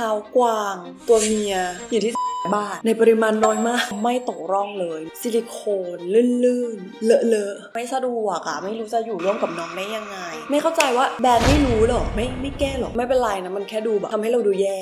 ท้ากวาง ตัวเมียอยู่ที่บาทในปริมาณน้อยมาก ไม่ตกร่องเลย ซิลิโคนลื่นๆ เลอะๆ ไม่สะดวกอะไม่รู้จะอยู่ร่วมกับน้องได้ยังไง ไม่เข้าใจว่าแบรนด์ไม่รู้หรอ ไม่ไม่แก้หรอกไม่เป็นไรนะ มันแค่ดูแบบทำให้เราดูแย่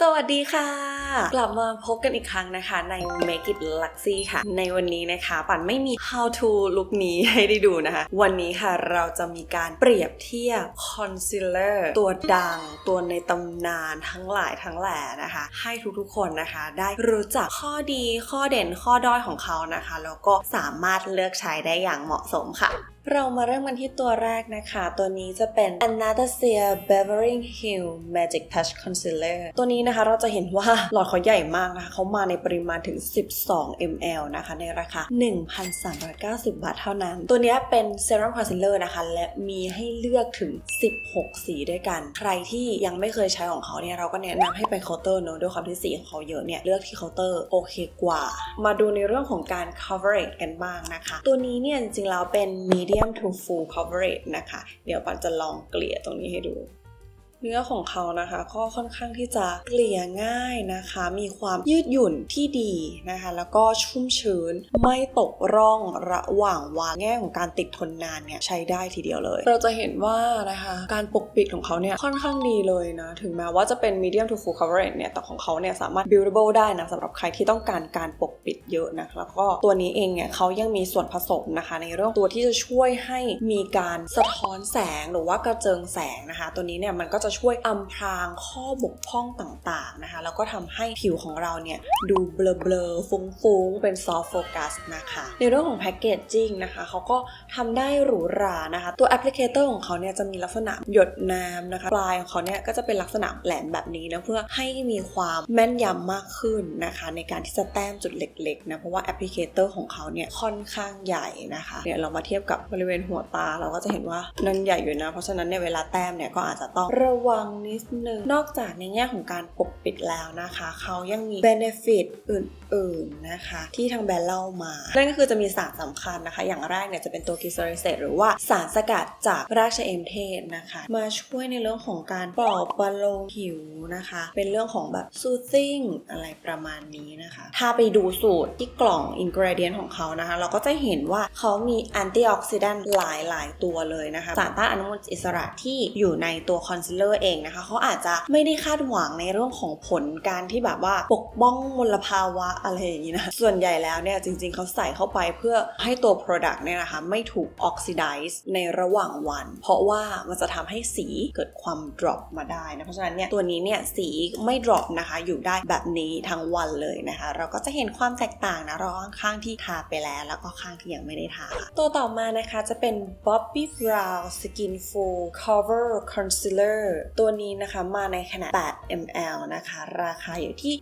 สวัสดีค่ะ กลับมาพบกันอีกครั้งนะคะ ใน Make It Luxy ค่ะ ในวันนี้นะคะ ปั่นไม่มี how to ลุคนี้ให้ได้ดูนะคะ วันนี้ค่ะเราจะมีการเปรียบเทียบ concealer ตัวดังตัวในตำนานทั้งหลายทั้งแหล่นะคะ ให้ทุกๆคนนะคะ ได้รู้จักข้อดีข้อเด่นข้อด้อยของเขานะคะ แล้วก็สามารถเลือกใช้ได้อย่างเหมาะสมค่ะ เรามาเริ่มกันที่ตัวแรกนะคะ ตัวนี้จะเป็น Anastasia Beverly Hills Magic Touch Concealer ตัวนี้นะคะเราจะเห็นว่าหลอดเขาใหญ่มากนะคะเขามาในปริมาณถึง 12 ml นะคะ ในราคา 1,390 บาทเท่านั้น ตัวนี้เป็น Serum Concealer นะคะ และมีให้เลือกถึง 16 สีด้วยกัน ใครที่ยังไม่เคยใช้ของเขาเนี่ย เราก็แนะนำให้ไปเคาน์เตอร์เนอะด้วยความที่สีของเขาเยอะเนี่ย เลือกที่เคาน์เตอร์โอเคกว่า มาดูในเรื่องของการ coverage กันบ้างนะคะ ตัวนี้เนี่ยจริงๆแล้วเป็น medium to full coverage นะคะ เดี๋ยวปันจะลองเกลี่ยตรงนี้ให้ดู เนื้อของเขานะคะก็ค่อนข้างที่จะเกลี่ยง่ายนะคะ มีความยืดหยุ่นที่ดีนะคะ แล้วก็ชุ่มชื้นไม่ตกร่องระหว่างวันแง่ของการติดทนนานเนี่ยใช้ได้ทีเดียวเลย เราจะเห็นว่านะคะการปกปิดของเขาเนี่ยค่อนข้างดีเลยนะ ถึงแม้ว่าจะเป็น medium to full coverage เนี่ยแต่ของเขาเนี่ยสามารถ buildable ได้นะสำหรับใครที่ต้องการการปกปิดเยอะนะคะแล้วก็ตัวนี้เองเนี่ยเขายังมีส่วนผสมนะคะ ในเรื่องตัวที่จะช่วยให้มีการสะท้อนแสงหรือว่ากระเจิงแสงนะคะ ตัวนี้เนี่ยมันก็จะช่วยอำพรางข้อบกพร่องต่างๆนะคะ แล้วก็ทำให้ผิวของเราเนี่ยดูเบลอๆฟุ้งๆ เป็นซอฟต์โฟกัสนะคะ ในเรื่องของแพคเกจจิ้งนะคะเขาก็ทำได้หรูหรานะคะ ตัวแอปพลิเคเตอร์ของเขาเนี่ยจะมีลักษณะหยดน้ำนะคะ ปลายของเขาเนี่ยก็จะเป็นลักษณะแหลมแบบนี้นะเพื่อให้มีความแม่นยำมากขึ้นนะคะ ในการที่จะแต้มจุดเล็กๆนะเพราะว่าแอปพลิเคเตอร์ของเขาเนี่ยค่อนข้างใหญ่นะคะเนี่ยเรามาเทียบกับบริเวณหัวตาเราก็จะเห็นว่านั่นใหญ่อยู่นะ เพราะฉะนั้นเนี่ยเวลาแต้มเนี่ยก็อาจจะต้องระวังนิดนึง นอกจากในแง่ของการปกปิดแล้วนะคะ เขายังมี benefit อื่นๆนะคะ ที่ทางแบรนด์เล่ามา นั่นก็คือจะมีสารสำคัญนะคะ อย่างแรกเนี่ยจะเป็นตัวกิซาริเซตหรือว่าสารสกัดจากราชเอมเทศนะคะ มาช่วยในเรื่องของการปลอบประโลมผิวนะคะ เป็นเรื่องของแบบ soothing อะไรประมาณนี้นะคะ ถ้าไปดูสูตรที่กล่อง ingredient ของเขานะคะ เราก็จะเห็นว่าเขามี antioxidant หลายๆ ตัวเลยนะคะ สารต้านอนุมูลอิสระที่อยู่ในตัวคอนซีลเลอร์เองนะคะเขาอาจจะไม่ได้คาดหวังในเรื่องของผลการที่แบบว่าปกป้องมลภาวะอะไรอย่างนี้นะ ส่วนใหญ่แล้วเนี่ยจริงๆเขาใส่เข้าไปเพื่อให้ตัว Product เนี่ยนะคะไม่ถูกออกซิไดซ์ในระหว่างวัน เพราะว่ามันจะทำให้สีเกิดความ drop มาได้นะ เพราะฉะนั้นเนี่ยตัวนี้เนี่ยสีไม่ drop นะคะอยู่ได้แบบนี้ทั้งวันเลยนะคะ เราก็จะเห็นความแตกต่างนะระหว่างข้างที่ทาไปแล้ว แล้วก็ข้างที่ยังไม่ได้ทาตัวต่อมานะคะจะเป็น Bobbi Brown Skin Full Cover Concealer ตัวนี้นะคะมาในขนาด 8 ml นะคะ ราคาอยู่ที่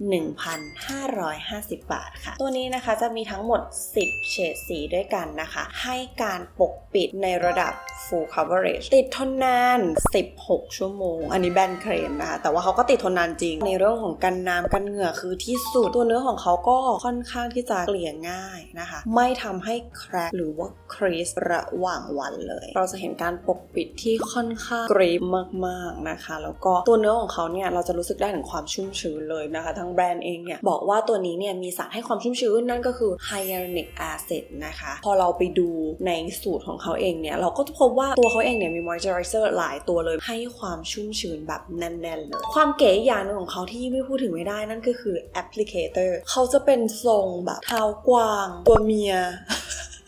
1,550 บาทค่ะ ตัวนี้นะคะจะมีทั้งหมด 10 เฉดสีด้วยกันนะคะ ให้การปกปิดในระดับ full coverage ติดทนนาน 16 ชั่วโมง อันนี้แบรนด์เคลมนะคะ แต่ว่าเขาก็ติดทนนานจริง ในเรื่องของกันน้ำกันเหงื่อคือที่สุด ตัวเนื้อของเขาก็ค่อนข้างที่จะเกลี่ยง่ายนะคะ ไม่ทำให้แครกหรือว่าครีสระหว่างวันเลย เราจะเห็นการปกปิดที่ค่อนข้างกรีบมากๆนะคะ แล้วก็ตัวเนื้อของเขาเนี่ยเราจะรู้สึกได้ถึงความชุ่มชื้นเลยนะคะ ทั้งแบรนด์เองเนี่ยบอกว่าตัวนี้เนี่ยมีสารให้ความชุ่มชื้นนั่นก็คือ hyaluronic acid นะคะ พอเราไปดูในสูตรของเขาเองเนี่ยเราก็จะพบว่าตัวเขาเองเนี่ยมี moisturizer หลายตัวเลยให้ความชุ่มชื้นแบบแน่นๆเลย ความเก๋อย่างนึงของเขาที่ไม่พูดถึงไม่ได้นั่นก็คือ applicator เขาจะเป็นทรงแบบเท้ากวางตัวเมีย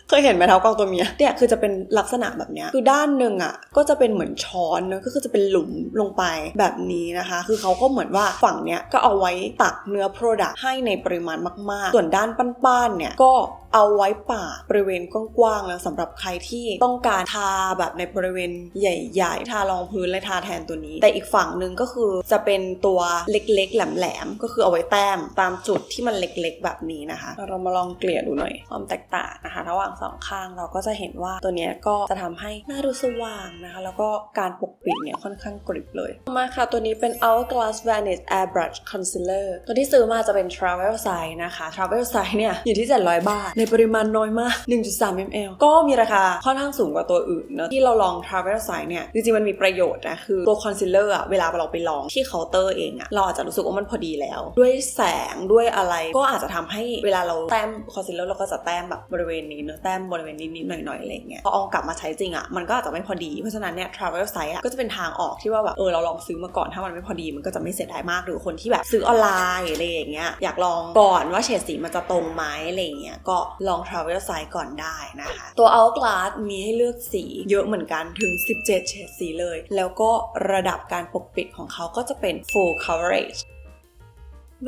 เคยเห็นไหมเท้ากวางตัวเมียเนี่ยคือจะเป็นลักษณะแบบเนี้ยคือด้านหนึ่งอะก็จะเป็นเหมือนช้อนเนอะก็คือจะเป็นหลุมลงไปแบบนี้นะคะ คือเขาก็เหมือนว่าฝั่งเนี้ยก็เอาไว้ตักเนื้อ Product ให้ในปริมาณมาก ๆ ส่วนด้านป้านๆเนี่ยก็เอาไว้ปาดบริเวณกว้างๆแล้วสำหรับใครที่ต้องการทาแบบในบริเวณใหญ่ ๆ ทารองพื้นและทาแทนตัวนี้ แต่อีกฝั่งหนึ่งก็คือจะเป็นตัวเล็กๆ แหลมๆก็คือเอาไว้แต้มตามจุดที่มันเล็กๆ แบบนี้นะคะ เรามาลองเกลี่ยดูหน่อยความแตกต่างนะคะระหว่างสองข้างเราก็จะเห็นว่าตัวนี้ก็จะทำให้หน้าดูสว่างนะคะ แล้วก็การปกปิดเนี่ยค่อนข้างกริบเลย มาค่ะ ตัวนี้เป็น Hourglass Vanish Airbrush Concealer ตัวที่ซื้อมาจะเป็น Travel Size นะคะ Travel Size เนี่ยอยู่ที่ 700 บาท ในปริมาณน้อยมาก 1.3 ml ก็มีราคาค่อนข้างสูงกว่าตัวอื่นเนอะที่เราลอง Travel Size เนี่ยจริงๆมันมีประโยชน์นะคือตัวคอนซีลเลอร์อะเวลาเราไปลองที่เคาน์เตอร์เองอะเราอาจจะรู้สึกว่ามันพอดีแล้ว ด้วยแสงด้วยอะไรก็อาจจะทำให้เวลาเราแต้มคอนซีลเลอร์เราก็จะแต้มแบบบริเวณนี้เนอะแต้มบริเวณนิดๆหน่อยๆอะไรเงี้ยพอเอากลับมาใช้จริงอะมันก็อาจจะไม่พอดี เพราะฉะนั้นเนี่ย Travel Size อะก็จะเป็นทางออกที่ว่าแบบเออเราลองซื้อมาก่อนถ้ามันไม่พอดีมันก็จะไม่เสียดายมากหรือคนที่แบบซื้อออนไลน์อะไรอย่างเงี้ยอยากลองก่อนว่าเฉดสีมันจะตรงไหมอะไรเงี้ยก็ลอง Travel Size ก่อนได้นะคะตัว Hourglass มีให้เลือกสีเยอะเหมือนกันถึง 17 เฉดสีเลย แล้วก็ระดับการปกปิดของเขาก็จะเป็น full coverage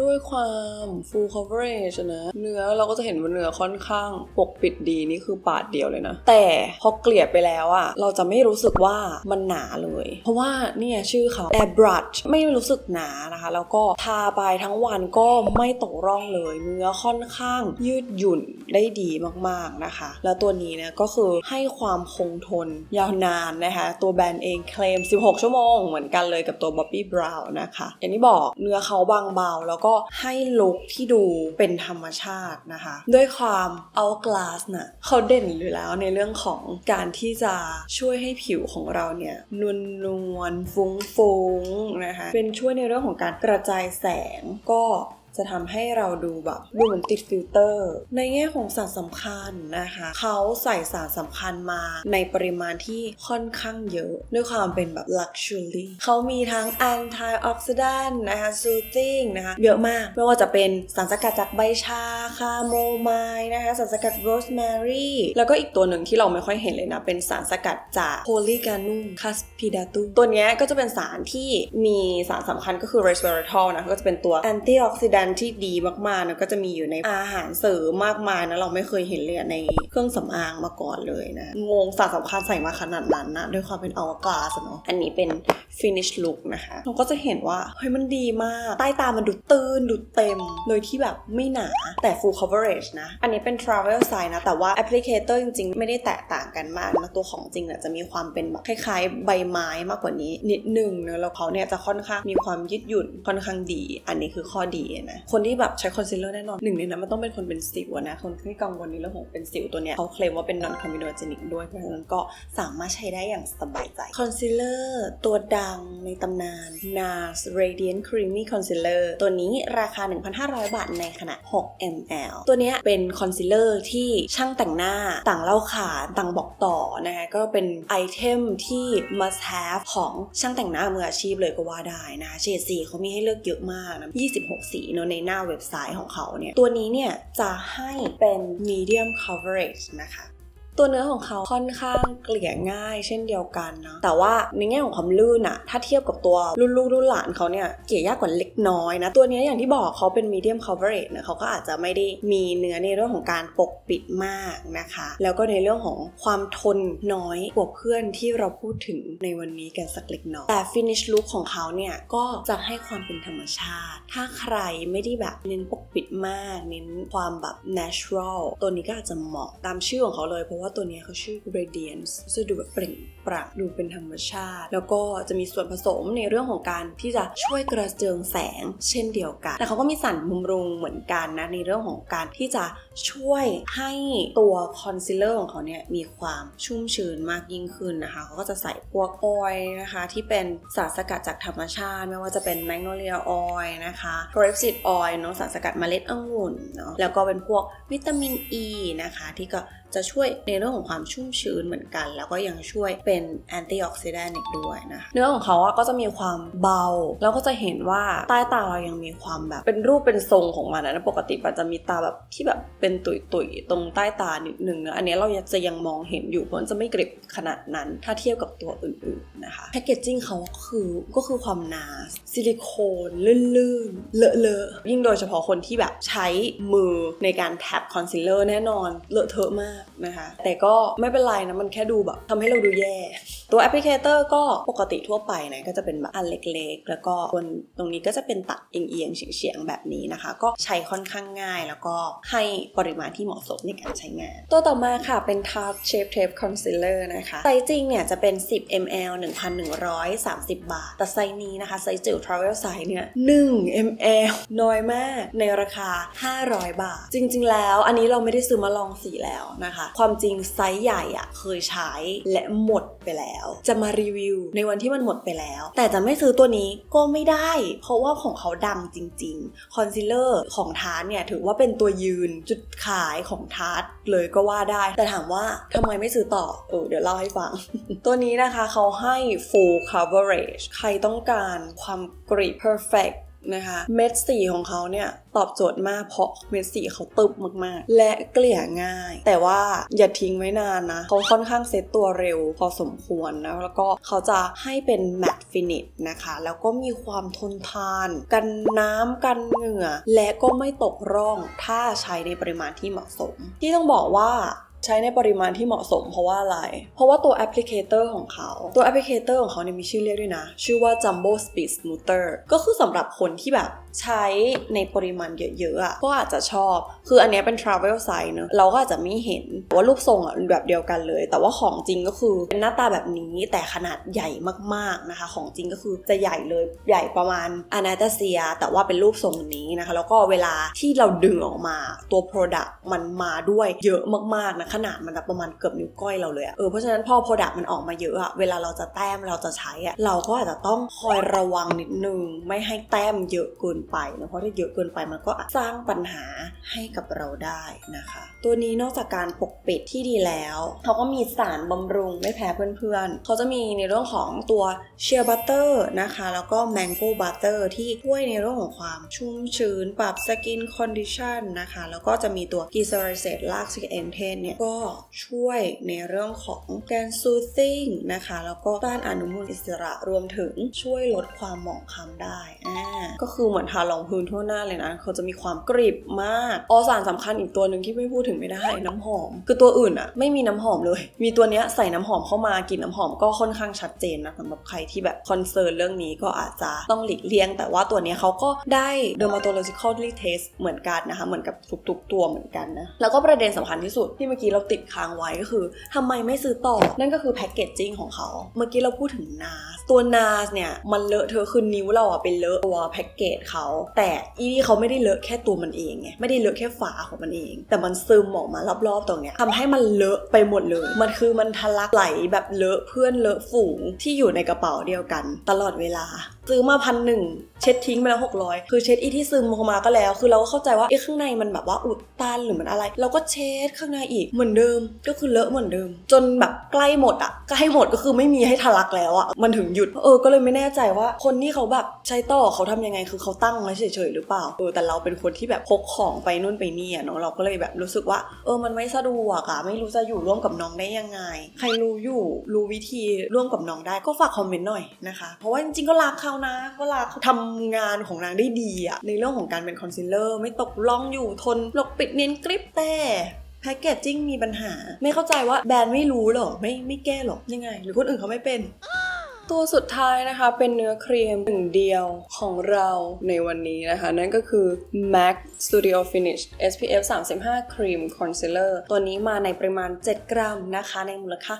ด้วยความ full coverage นะ เนื้อเราก็จะเห็นว่าเนื้อค่อนข้างปกปิดดีนี่คือปาดเดียวเลยนะ แต่พอเกลี่ยไปแล้วอะเราจะไม่รู้สึกว่ามันหนาเลย เพราะว่าเนี่ยชื่อเขา Air Brush ไม่รู้สึกหนานะคะ แล้วก็ทาไปทั้งวันก็ไม่ตกร่องเลย เนื้อค่อนข้างยืดหยุ่นได้ดีมากๆนะคะ แล้วตัวนี้เนี่ยก็คือให้ความคงทนยาวนานนะคะ ตัวแบรนด์เองเคลม 16 ชั่วโมงเหมือนกันเลยกับตัว Bobbi Brown นะคะ อย่างที่บอกเนื้อเขาบางเบาแล้วก็ให้ลุคที่ดูเป็นธรรมชาตินะคะ ด้วยความเอาคลาสน่ะเขาเด่นอยู่แล้วในเรื่องของการที่จะช่วยให้ผิวของเราเนี่ยนวลนวลฟุ้งฟุ้งนะคะเป็นช่วยในเรื่องของการกระจายแสงก็ จะทำให้เราดูแบบดูเหมือนติดฟิลเตอร์ ในแง่ของสารสำคัญนะคะ เขาใส่สารสำคัญมาในปริมาณที่ค่อนข้างเยอะ ด้วยความเป็นแบบ luxury เขามีทั้ง antioxidant นนะคะ soothing นะคะเยอะมาก ไม่ว่าจะเป็นสารสกัดจากใบชาคาโมไมล์นะคะสารสกัดโรสแมรี่แล้วก็อีกตัวหนึ่งที่เราไม่ค่อยเห็นเลยนะ เป็นสารสกัดจาก polyganum cuspidatum ตัวเนี้ยก็จะเป็นสารที่มีสารสำคัญก็คือ resveratrol นะก็จะเป็นตัวแอนตี้ออกซิแดนที่ดีมากๆนะก็จะมีอยู่ในอาหารเสริมมากมายนะเราไม่เคยเห็นเลยในเครื่องสำอางมาก่อนเลยนะ งงสารสำคัญใส่มาขนาดนั้นนะด้วยความเป็นอวกาศเนาะอันนี้เป็น finish look นะคะ เราก็จะเห็นว่า เฮ้ยมันดีมาก ใต้ตามันดูตื้นดูเต็ม โดยที่แบบไม่หนา แต่ full coverage นะ อันนี้เป็น travel size นะ แต่ว่า applicator จริง ๆ ไม่ได้แตกต่างกันมากนะตัวของจริงเนี่ยจะมีความเป็นแบบคล้าย ๆ ใบไม้มากกว่านี้นิดหนึ่งเนอะแล้วเขาเนี่ยจะค่อนข้างมีความยืดหยุ่นค่อนข้างดี อันนี้คือข้อดีนะคนที่แบบใช้คอนซีลเลอร์แน่นอนหนึ่งในนั้นมันต้องเป็นคนเป็นสิวนะ คนที่กังวลในเรื่องของเป็นสิวตัวเนี้ยเขาเคลมว่าเป็น non comedogenic ด้วยเพราะฉะนั้นก็สามารถใช้ได้อย่างสบายใจคอนซีลเลอร์ตัวดังในตำนาน NARS Radiant Creamy Concealer ตัวนี้ราคา 1,500 บาทในขนาด 6 ml ตัวเนี้ยเป็นคอนซีลเลอร์ที่ช่างแต่งหน้าต่างเล่าขานต่างบอกต่อนะคะก็เป็นไอเทมที่ must have ของช่างแต่งหน้ามืออาชีพเลยก็ว่าได้นะคะเฉดสีเขามีให้เลือกเยอะมากนะ26 สีเนอะในหน้าเว็บไซต์ของเขาเนี่ย ตัวนี้เนี่ยจะให้เป็น medium coverage นะคะ ตัวเนื้อของเขาค่อนข้างเกลี่ยง่าย เช่นเดียวกันนะแต่ว่าในแง่ของความลื่นอะถ้าเทียบกับตัวรุ่นลูกรุ่นหลานเขาเนี่ยเกลี่ยยากกว่าเล็กน้อยนะ ตัวนี้อย่างที่บอกเขาเป็น medium coverage นะเขาก็อาจจะไม่ได้มีเนื้อในเรื่องของการปกปิดมากนะคะ แล้วก็ในเรื่องของความทนน้อยกว่าเพื่อนที่เราพูดถึงในวันนี้กันสักเล็กน้อยแต่ finish look ของเขาเนี่ยก็จะให้ความเป็นธรรมชาติ ถ้าใครไม่ได้แบบเน้นปกปิดมาก เน้นความแบบ natural ตัวนี้ก็อาจจะเหมาะตามชื่อของเขาเลยเพราะว่าตัวนี้เขาชื่อ radiance จะดูแบบเปล่ง ปลั่งดูเป็นธรรมชาติ แล้วก็จะมีส่วนผสมในเรื่องของการที่จะช่วยกระเจิงแสง เช่นเดียวกัน แต่เขาก็มีสารบำรุงเหมือนกันนะในเรื่องของการที่จะช่วยให้ตัวคอนซีลเลอร์ของเขาเนี่ยมีความชุ่มชื้นมากยิ่งขึ้นนะคะเขาก็จะใส่พวกออยล์นะคะที่เป็นสารสกัดจากธรรมชาติ ไม่ว่าจะเป็นแมกโนเลียออยล์นะคะ g r a p e s e d oil เนาะสารสกัดเมล็ดองุ่นเนาะแล้วก็เป็นพวกวิตามินอ e ีนะคะที่ก็จะช่วยในเรื่องของความชุ่มชื้นเหมือนกัน แล้วก็ยังช่วยเป็นแอนตี้ออกซิแดนต์อีกด้วยนะคะเนื้อของเขาอะก็จะมีความเบา แล้วก็จะเห็นว่าใต้ตาเรายังมีความแบบเป็นรูปเป็นทรงของมันนะปกติมันจะมีตาแบบที่แบบเป็นตุยๆตรงใต้ตานิดนึงนะอันนี้เราจะยังมองเห็นอยู่เพราะมันจะไม่กริบขนาดนั้นถ้าเทียบกับตัวอื่นๆนะคะแพคเกจจิ้งเขาคือก็คือความหนา ซิลิโคนลื่นๆ เลอะๆ ยิ่งโดยเฉพาะคนที่แบบใช้มือในการแท็บคอนซีลเลอร์แน่นอนเลอะเทอะมากนะคะ แต่ก็ไม่เป็นไรนะ มันแค่ดูแบบทำให้เราดูแย่ตัวแอปพลิเคเตอร์ก็ปกติทั่วไปนะก็จะเป็นแบบอันเล็กๆ แล้วก็บนตรงนี้ก็จะเป็นตัดเอียงๆเฉียงๆแบบนี้นะคะ ก็ใช้ค่อนข้างง่าย แล้วก็ให้ปริมาณที่เหมาะสมในการใช้งาน ตัวต่อมาค่ะเป็น Tarte Shape Tape Concealer นะคะไซส์จริงเนี่ยจะเป็น 10 ml 1,130 บาท แต่ไซส์นี้นะคะไซส์จิ๋ว Travel Size เนี่ย1 ml น้อยมากในราคา 500 บาท จริง ๆ แล้วอันนี้เราไม่ได้ซื้อมาลองสีแล้วนะคะ ความจริงไซส์ใหญ่อะเคยใช้และหมด ไปแล้ว จะมารีวิวในวันที่มันหมดไปแล้ว แต่จะไม่ซื้อตัวนี้ก็ไม่ได้ เพราะว่าของเขาดังจริง ๆ คอนซีลเลอร์ของทาร์ตเนี่ยถือว่าเป็นตัวยืนจุดขายของทาร์ตเลยก็ว่าได้ แต่ถามว่าทำไมไม่ซื้อต่อเออเดี๋ยวเล่าให้ฟัง ตัวนี้นะคะเขาให้ full coverage ใครต้องการความกริบ perfect นะคะเม็ดสีของเขาเนี่ยตอบโจทย์มากเพราะเม็ดสีเขาตึบมากๆ และเกลี่ยง่าย แต่ว่าอย่าทิ้งไว้นานนะเขาค่อนข้างเซตตัวเร็วพอสมควรนะแล้วก็เขาจะให้เป็นแมตต์ฟินิชนะคะ แล้วก็มีความทนทาน กันน้ำกันเหงื่อ และก็ไม่ตกร่องถ้าใช้ในปริมาณที่เหมาะสม ที่ต้องบอกว่า ใช้ในปริมาณที่เหมาะสมเพราะว่าอะไร เพราะว่าตัวแอปพลิเคเตอร์ของเขา ตัวแอปพลิเคเตอร์ของเขาเนี่ยมีชื่อเรียกด้วยนะ ชื่อว่า Jumbo Speed Smoother ก็คือสำหรับคนที่แบบใช้ในปริมาณเยอะๆอะก็อาจจะชอบ คืออันนี้เป็น travel size เนอะเราก็อาจจะไม่เห็นว่ารูปทรงอะแบบเดียวกันเลย แต่ว่าของจริงก็คือเป็นหน้าตาแบบนี้แต่ขนาดใหญ่มากๆนะคะ ของจริงก็คือจะใหญ่เลยใหญ่ประมาณอนาตาเซีย แต่ว่าเป็นรูปทรงนี้นะคะ แล้วก็เวลาที่เราดึงออกมาตัว product มันมาด้วยเยอะมากๆนะขนาดมันประมาณเกือบนิ้วก้อยเราเลยอะเออเพราะฉะนั้นพอ product มันออกมาเยอะอะเวลาเราจะแต้มเราจะใช้อะเราก็อาจจะต้องคอยระวังนิดนึง ไม่ให้แต้มเยอะเกินไปนะเพราะถ้าเยอะเกินไปมันก็สร้างปัญหาให้กับเราได้นะคะ ตัวนี้นอกจากการปกปิดที่ดีแล้วเขาก็มีสารบำรุงไม่แพ้เพื่อนๆเขาจะมีในเรื่องของตัวเชียร์บัตเตอร์นะคะแล้วก็แมงโก้บัตเตอร์ที่ช่วยในเรื่องของความชุ่มชื้น ปรับสกินคอนดิชันนะคะแล้วก็จะมีตัวกีซาริเซตลากซิเอนเทนเนี่ยก็ช่วยในเรื่องของการซูซิ่งนะคะ แล้วก็ต้านอนุมูลอิสระรวมถึงช่วยลดความหมองคล้ำได้อ่าก็คือเหมือนทารองพื้นทั่วหน้าเลยนะเขาจะมีความกริบมากออสารสำคัญอีกตัวหนึ่งที่ไม่พูดถึงไม่ได้น้ำหอม คือตัวอื่นอะไม่มีน้ำหอมเลย มีตัวเนี้ยใส่น้ำหอมเข้ามากลิ่นน้ำหอมก็ค่อนข้างชัดเจนนะสำหรับใครที่แบบคอนเซิร์นเรื่องนี้ก็อาจจะต้องหลีกเลี่ยง แต่ว่าตัวเนี้ยเขาก็ได้ dermatological test เหมือนกันนะคะเหมือนกับทุกๆตัวเหมือนกันนะแล้วก็ประเด็นสำคัญที่สุดที่เมื่อกี้เราติดค้างไว้ก็คือทำไมไม่ซื้อต่อ นั่นก็คือแพคเกจจิ้งของเขา เมื่อกี้เราพูดถึงนาสตัวนาสเนี่ย มันเลอะเธอคือนิ้วเราอะไปเลอะตัวแพ็กเกจเขา แต่อีนี่เขาไม่ได้เลอะแค่ตัวมันเองไง ไม่ได้เลอะแค่ฝาของมันเอง แต่มันซึมออกมารอบๆตรงเนี้ยทำให้มันเลอะไปหมดเลย มันคือมันทะลักไหลแบบเลอะเพื่อนเลอะฝูงที่อยู่ในกระเป๋าเดียวกัน ตลอดเวลา ซื้อมาพันหนึ่งเช็ดทิ้งไปแล้วหกร้อยคือเช็ดอีที่ซึมออกมาก็แล้ว คือเราก็เข้าใจว่าไอ้ข้างในมันแบบว่าอุดตันหรือมันอะไร เราก็เช็ดข้างในอีกเหมือนเดิม ก็คือเลอะเหมือนเดิม จนแบบใกล้หมดอะใกล้หมดก็คือไม่มีให้ทะลักแล้วอะมันถึงหยุดเออก็เลยไม่แน่ใจว่าคนที่เขาแบบใช้ต่อเขาทำยังไงคือเขาตั้งไว้เฉยๆหรือเปล่าเออแต่เราเป็นคนที่แบบพกของไปนู่นไปนี่อะเนาะเราก็เลยแบบรู้สึกว่า เออมันไม่สะดวกอะไม่รู้จะอยู่ร่วมกับน้องได้ยังไง ใครรู้อยู่รู้วิธีร่วมกับน้องได้ก็ฝากคอมเมนต์หน่อยนะคะ เพราะว่าจริงๆก็รักเขานะ เวลาเขาทำงานของนางได้ดีอะในเรื่องของการเป็นคอนซีลเลอร์ไม่ตกล่องอยู่ทนปกปิดเนียนกริบแต่แพคเกจจิ้งมีปัญหา ไม่เข้าใจว่าแบรนด์ไม่รู้หรอ ไม่ไม่แก้หรอยังไง หรือคนอื่นเขาไม่เป็น ตัวสุดท้ายนะคะเป็นเนื้อครีมหนึ่งเดียวของเราในวันนี้นะคะ นั่นก็คือ MAC Studio Finish SPF 35 Cream Concealer ตัวนี้มาในปริมาณ 7 กรัมนะคะ ในมูลค่า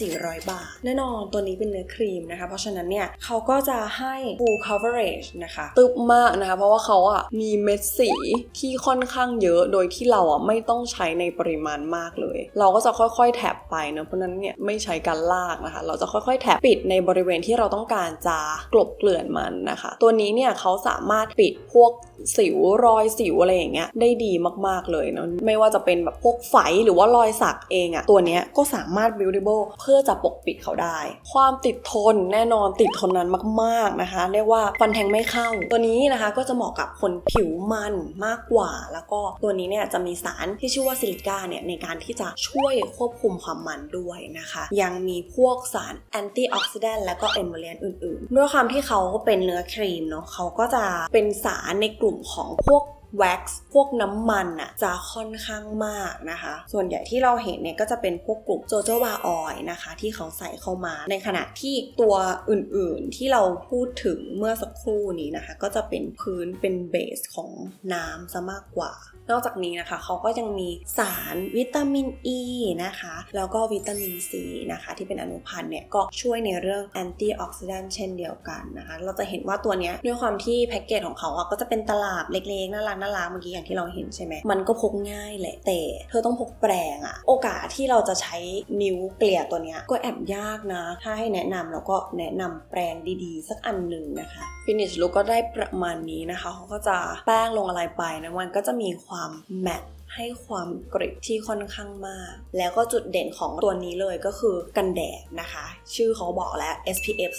1,400 บาท แน่นอนตัวนี้เป็นเนื้อครีมนะคะ เพราะฉะนั้นเนี่ยเขาก็จะให้ full coverage นะคะตึบมากนะคะ เพราะว่าเขาอะมีเม็ดสีที่ค่อนข้างเยอะโดยที่เราอะไม่ต้องใช้ในปริมาณมากเลย เราก็จะค่อยๆแท็บไปเนะเพราะนั้นเนี่ยไม่ใช้การลากนะคะ เราจะค่อยๆแท็บปิดในบริเวณที่เราต้องการจะกลบเกลื่อนมันนะคะ ตัวนี้เนี่ยเขาสามารถปิดพวกสิวรอยสิวอะไรอย่างเงี้ยได้ดีมากๆเลยเนาะไม่ว่าจะเป็นแบบพวกไฝหรือว่ารอยสักเองอะตัวเนี้ยก็สามารถ buildable เพื่อจะปกปิดเขาได้ ความติดทนแน่นอนติดทนนานมาก ๆนะคะ เรียกว่าฟันแทงไม่เข้า ตัวนี้นะคะก็จะเหมาะกับคนผิวมันมากกว่า แล้วก็ตัวนี้เนี่ยจะมีสารที่ชื่อว่าซิลิก้าเนี่ยในการที่จะช่วยควบคุมความมันด้วยนะคะ ยังมีพวกสารแอนตี้ออกซิแดนต์และก็เอม l ล e นอื่นๆ ด้วยความที่เขาเป็นเนื้อครีมเนาะเขาก็จะเป็นสารในกลุ่มของพวกแว็กซ์พวกน้ำมันอะจะค่อนข้างมากนะคะ ส่วนใหญ่ที่เราเห็นเนี่ยก็จะเป็นพวกกลุ่มโจโจบาออยนะคะ ที่เขาใส่เข้ามา ในขณะที่ตัวอื่นๆที่เราพูดถึงเมื่อสักครู่นี้นะคะ ก็จะเป็นพื้นเป็นเบสของน้ำซะมากกว่านอกจากนี้นะคะเขาก็ยังมีสารวิตามินอ e ีนะคะ แล้วก็วิตามินซีนะคะ ที่เป็นอนุพันธ์เนี่ยก็ช่วยในเรื่องแอนตี้ออกซิแดนต์เช่นเดียวกันนะคะ เราจะเห็นว่าตัวเนี้ยด้วยความที่แพ็กเกจของเขาอะก็จะเป็นตลับเล็กๆน่ารักน่ารักเมื่อกี้อย่างที่เราเห็นใช่ไหมมันก็พกง่ายแหละแต่เธอต้องพกแปรงอะโอกาสที่เราจะใช้นิ้วเกลี่ยตัวเนี้ยก็แอบยากนะ ถ้าให้แนะนำเราก็แนะนำแปรงดีๆ สักอันหนึ่งนะคะ finish look ก็ได้ประมาณนี้นะคะเขาก็จะแป้งลงอะไรไปนะมันก็จะมีความความแมท ให้ความกริบที่ค่อนข้างมาก แล้วก็จุดเด่นของตัวนี้เลยก็คือกันแดดนะคะ ชื่อเขาบอกแล้ว SPF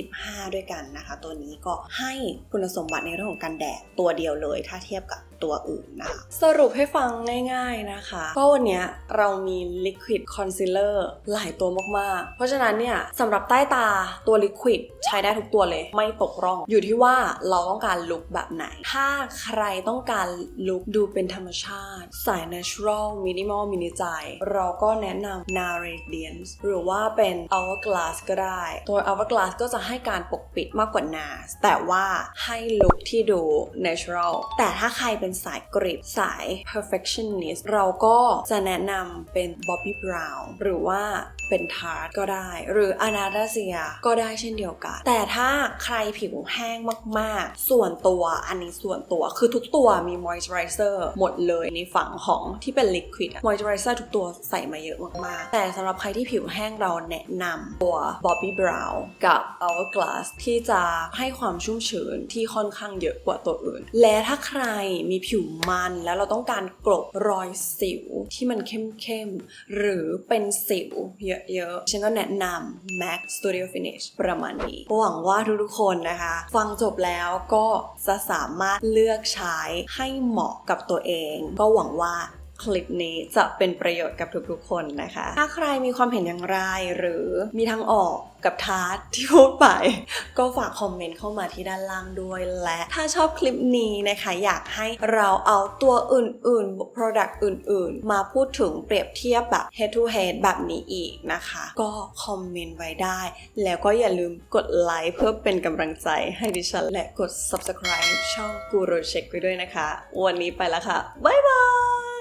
35 ด้วยกันนะคะ ตัวนี้ก็ให้คุณสมบัติในเรื่องของกันแดดตัวเดียวเลย ถ้าเทียบกับตัวอื่นนะคะสรุปให้ฟังง่ายๆนะคะ ก็วันนี้เรามี Liquid Concealer หลายตัวมากๆ เพราะฉะนั้นเนี่ยสำหรับใต้ตาตัว Liquid ใช้ได้ทุกตัวเลย ไม่ตกร่อง อยู่ที่ว่าเราต้องการลุคแบบไหน ถ้าใครต้องการลุคดูเป็นธรรมชาติสาย natural minimal มินิใจเราก็แนะนำ NAR Radiance หรือว่าเป็น Hourglass ก็ได้ ตัว Hourglass ก็จะให้การปกปิดมากกว่า NARS แต่ว่าให้ลุคที่ดู natural แต่ถ้าใครเป็นสายกริบสาย perfectionist เราก็จะแนะนำเป็น Bobbi Brown หรือว่าเป็น Tarte ก็ได้ หรือ Anastasia ก็ได้เช่นเดียวกัน แต่ถ้าใครผิวแห้งมากๆ ส่วนตัวอันนี้ส่วนตัวคือทุกตัวมี moisturizer หมดเลยในฝั่งของที่เป็น liquid อะ moisturizer ทุกตัวใส่มาเยอะมากๆ แต่สำหรับใครที่ผิวแห้งเราแนะนำตัว Bobbi Brown กับ Hourglass ที่จะให้ความชุ่มชื้นที่ค่อนข้างเยอะกว่าตัวอื่น และถ้าใครมีผิวมันแล้วเราต้องการกลบรอยสิวที่มันเข้มๆ หรือเป็นสิวเยอะๆ ฉันก็แนะนำ MAC Studio Finish ประมาณนี้ หวังว่าทุกๆคนนะคะ ฟังจบแล้วก็จะสามารถเลือกใช้ให้เหมาะกับตัวเอง ก็หวังว่า คลิปนี้จะเป็นประโยชน์กับทุกๆคนนะคะ ถ้าใครมีความเห็นอย่างไรหรือมีทางออกกับทาร์ตที่พูดไป ก็ฝากคอมเมนต์เข้ามาที่ด้านล่างด้วย และถ้าชอบคลิปนี้นะคะ อยากให้เราเอาตัวอื่นๆ Product อื่นๆ มาพูดถึงเปรียบเทียบแบบ head to head แบบนี้อีกนะคะ ก็คอมเมนต์ไว้ได้ แล้วก็อย่าลืมกดไลค์เพื่อเป็นกำลังใจให้ดิฉัน และกด subscribe ช่อง Guru Check ไปด้วยนะคะ วันนี้ไปแล้วค่ะ บ๊ายบาย